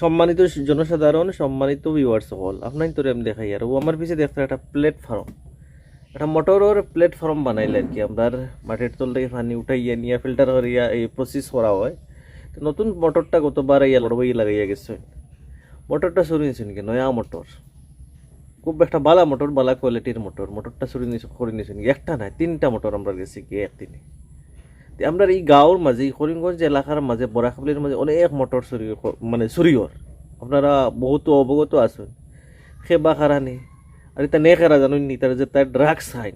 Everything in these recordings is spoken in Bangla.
সম্মানিত জনসাধারণ, সম্মানিত ভিউয়ার্স হল আপনার তোরে আমি দেখাই আর ও আমার পিছিয়ে দেখতে একটা প্ল্যাটফর্ম একটা মোটরের প্ল্যাটফর্ম বানাইলে আর কি আপনার মাটির তল থেকে পানি উঠাইয়া নিয়ে ফিল্টার করিয়া এই প্রসেস করা হয়। তো নতুন মোটরটা গতবার ইয়া লড়বাই লাগাইয়া গেছে। মোটরটা শুরু নিয়েছেন কি নয়া মোটর। খুব একটা বালা মোটর, বালা কোয়ালিটির মোটর। মোটরটা শুরু নিয়েছে করে নিয়েছেন একটা নাই, তিনটা মোটর আমরা গেছি কি একদিনে। তে আমরা এই গাঁৱৰ এই করিমগঞ্জ এলাকার মাঝে বরাখাবলির মাঝে অনেক মোটর চুরি ক- মানে চুরিওর আপনারা বহুতো অবগত আছেন। সেবা কারানি আর এটা নেকেরা জানুন নি তারা যে তার ড্রাগস আইন।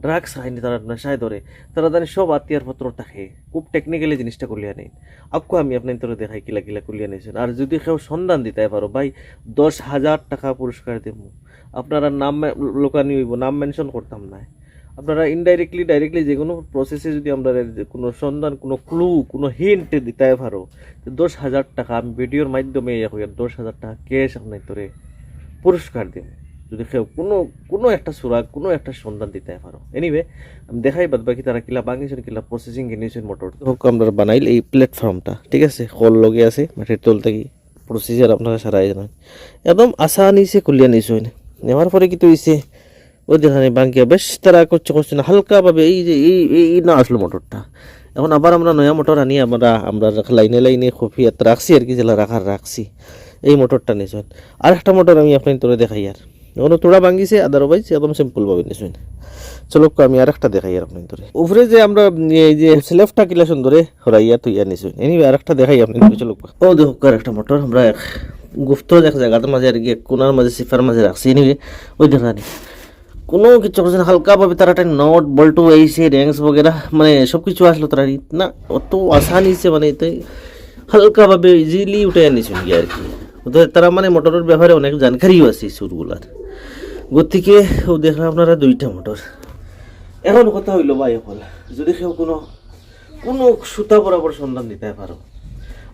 ড্রাগস আইন তারা নেশায় ধরে তারা জানি সব আত্মীয়ার পত্র থাকে। খুব টেকনিক্যালি জিনিসটা করলিয়া নেই। আকু আমি আপনার তোর দেখাই কিলা কিলা করলিয়া নিয়েছেন আর যদি কেউ সন্ধান দিতে পারো ভাই, দশ হাজার টাকা পুরস্কার দেব আপনারা নাম লোকানি হইব, নাম মেনশন করতাম না আপনারা ইনডাইরেক্টলি ডাইরেক্টলি যে কোনো প্রসেসে যদি আমরা কোনো সন্ধান, কোনো ক্লু কোনো হিন্ট দিতে পারো, তো দশ হাজার টাকা আমি ভিডিওর মাধ্যমে দশ হাজার টাকা ক্যাশ আপনার তোরে পুরস্কার দিব যদি কেউ কোনো কোনো একটা সুরাগ কোনো একটা সন্ধান দিতে পারো। এনিওয়ে আমি দেখাই বাদ বাকি তারা কিলা বাঙিয়েছেন কিলা প্রসেসিং কিনেছেন মোটর হোক, আমরা বানাইল এই প্ল্যাটফর্মটা ঠিক আছে? কল লগে আছে মাটির তল থেকে প্রসিজার আপনারা সারাই জানেন। একদম আসানি সে কুলিয়া নিয়েছে নেওয়ার পরে কিন্তু তো হইছে ওই যেখানে বাঙ্কিয়া বেশ তারা করছে করছে না। হালকাভাবে এই যে, এই এই না আসলো মোটরটা। এখন আবার আমরা নয়া মোটর আনি, আমরা আমরা লাইনে লাইনে কফি রাখছি আর কি যেটা রাখার রাখছি। এই মোটরটা নিয়েছেন আর একটা মোটর আমি আপনার তোরে দেখাই আর। এখন তোরা ভাঙ্গিছে আদারওয়াইজ একদম সিম্পল ভাবে নিয়েছেন চলো আমি আর একটা দেখাই আর আপনার ধরে। উপরে যে আমরা, এই যে স্লেফটা কিলা সুন্দরে হরাইয়া তুইয়া নিয়েছেন এনিওয়ে আর একটা দেখাই আপনি ধরে, চলো ও দেখো আর একটা মোটর, আমরা গুপ্ত এক জায়গাটার মাঝে আর কি কোনার মাঝে সিফার মাঝে রাখছি। এনিওয়ে ওই দেখা কোনো কিছু করছে না, হালকাভাবে তারা একটা নট বল্টু এইছে র্যাঙ্কস বগেরা মানে সব কিছু আসলো তারা। না, অত আসান হিসে মানে এতে হালকাভাবে ইজিলি উঠে আনিছেন গিয়ে আর কি। তারা মানে মোটরের ব্যাপারে অনেক জানকারিও আছে সুরগুলার গতিকে ও দেখলাম আপনারা দুইটা মোটর। এখন কথা হইল ভাই হল যদি কেউ কোনো কোনো সুতা বরাবর সন্ধান দিতে পারো।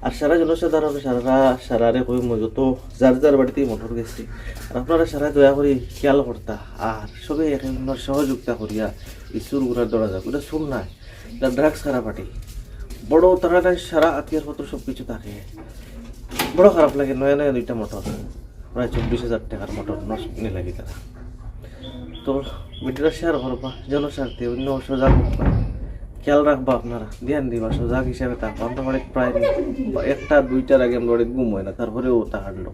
আর সারা জনসাধারণ সারা সারারে মই যত যার যার বাড়িতেই মোটর গেছি। আর আপনারা সারা দয়া করে খেয়াল করতা। আর সবে এক একজনের সহযোগিতা করিয়া এই চুরগুলার দরজা ওটা শুন নাই। এটা ড্রাগস খারাপ পাটি। বড় তারা সারা আত্মীয় পত্র সব কিছু থাকে। বড় খারাপ লাগে, নয়া নয়া দুইটা মোটর। প্রায় চব্বিশ হাজার টাকার মোটর নষ্ট লাগে তারা। তো ভিডিওটা শেয়ার করবা, জনস্বার্থে অন্য সজাগ হবা। খেয়াল রাখব আপনারা, ধ্যান দিবা, সজাগ হিসাবে থাকব। আমরা বাড়িতে প্রায় একটা, দুইটার আগে আমরা অনেক ঘুম হয় না, তারপরেও তা হাঁটলো।